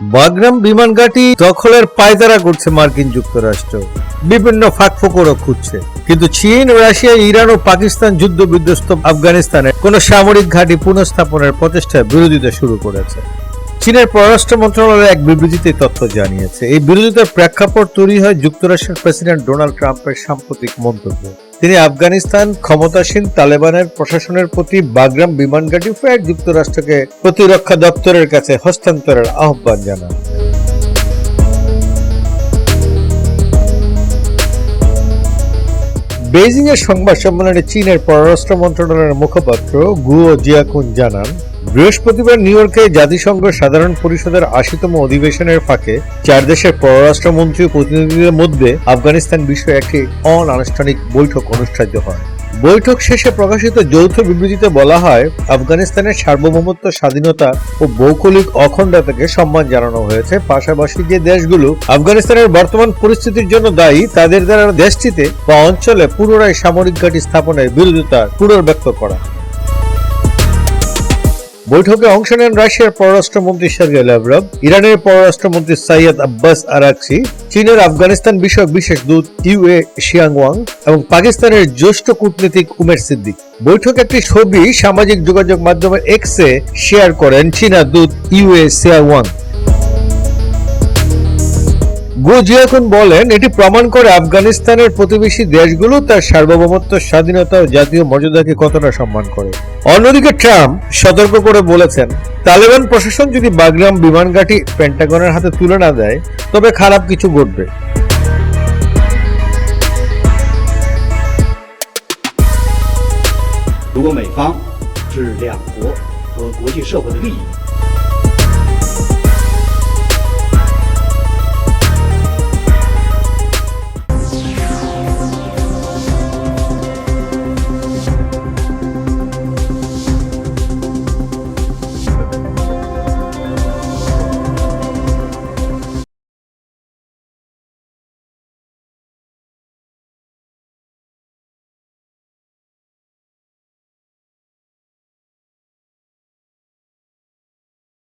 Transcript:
Bagram বিমান ঘাঁটি দখলের পায়তারা করছে মার্কিন যুক্তরাষ্ট্র। বিভিন্ন ফাঁকফোকরও খুঁজছে। কিন্তু চীন, রাশিয়া, ইরান ও পাকিস্তান যুদ্ধ বিধ্বস্ত আফগানিস্তানে কোনো সামরিক ঘাঁটি পুনঃস্থাপনের প্রচেষ্টায় বিরোধিতা শুরু করেছে। চীনের পররাষ্ট্র মন্ত্রণালয় এক বিবৃতিতে তথ্য জানিয়েছে। এই বিরোধিতার প্রেক্ষাপট তৈরি হয় যুক্তরাষ্ট্রের প্রেসিডেন্ট ডোনাল্ড ট্রাম্পের সাম্প্রতিক মন্তব্য। তিনি আফগানিস্তান ক্ষমতাসীন তালেবানের প্রশাসনের প্রতি বাগরাম বিমান ঘাঁটি ফের যুক্তরাষ্ট্রকে প্রতিরক্ষা দপ্তরের কাছে হস্তান্তরের আহ্বান জানান। বেইজিং এর সংবাদ সম্মেলনে চীনের পররাষ্ট্র মন্ত্রণালয়ের মুখপাত্র গুও জিয়াকুন জানান বৃহস্পতিবার নিউ ইয়র্কে জাতিসংঘ সাধারণ পরিষদের আশিতম অধিবেশনের ফাঁকে চার দেশের পররাষ্ট্রমন্ত্রী ও প্রতিনিধিদের মধ্যে আফগানিস্তান বিষয়ে একটি অনানুষ্ঠানিক বৈঠক অনুষ্ঠিত হয়। বৈঠক শেষে প্রকাশিত যৌথ বিবৃতিতে বলা হয়, আফগানিস্তানের সার্বভৌমত্ব, স্বাধীনতা ও ভৌগোলিক অখণ্ডতাকে সম্মান জানানো হয়েছে। পাশাপাশি যে দেশগুলো আফগানিস্তানের বর্তমান পরিস্থিতির জন্য দায়ী, তাদের দ্বারা দেশটিতে বা অঞ্চলে পুনরায় সামরিক ঘাঁটি স্থাপনের বিরোধিতা পুনর্ব্যক্ত করা। বৈঠকে অংশ নেন রাশিয়ার পররাষ্ট্রমন্ত্রী সার্গেই ল্যাভরভ ইরানের পররাষ্ট্রমন্ত্রী সাইয়দ আব্বাস আরাকসি, চীনের আফগানিস্তান বিষয়ক বিশেষ দূত ইউ ইউএ শিয়াংওয়াং এবং পাকিস্তানের জ্যেষ্ঠ কূটনীতিক উমের সিদ্দিক। বৈঠকে একটি ছবি সামাজিক যোগাযোগ মাধ্যমে এক্সে শেয়ার করেন চীনা দূত ইউ ইউএ শিয়াংওয়াং। গো জিয়াকুন বলেন এটি প্রমাণ করে আফগানিস্তানের প্রতিবেশী দেশগুলো তার সার্বভৌমত্ব স্বাধীনতা ও জাতীয় মর্যাদাকে কতটা সম্মান করে অন্যদিকে ট্রাম্প সতর্ক করে বলেছেন তালেবান প্রশাসন যদি বাগরাম বিমান ঘাঁটি পেন্টাগনের হাতে তুলে না দেয় তবে খারাপ কিছু ঘটবে 如果美方置两国和国际社会的利益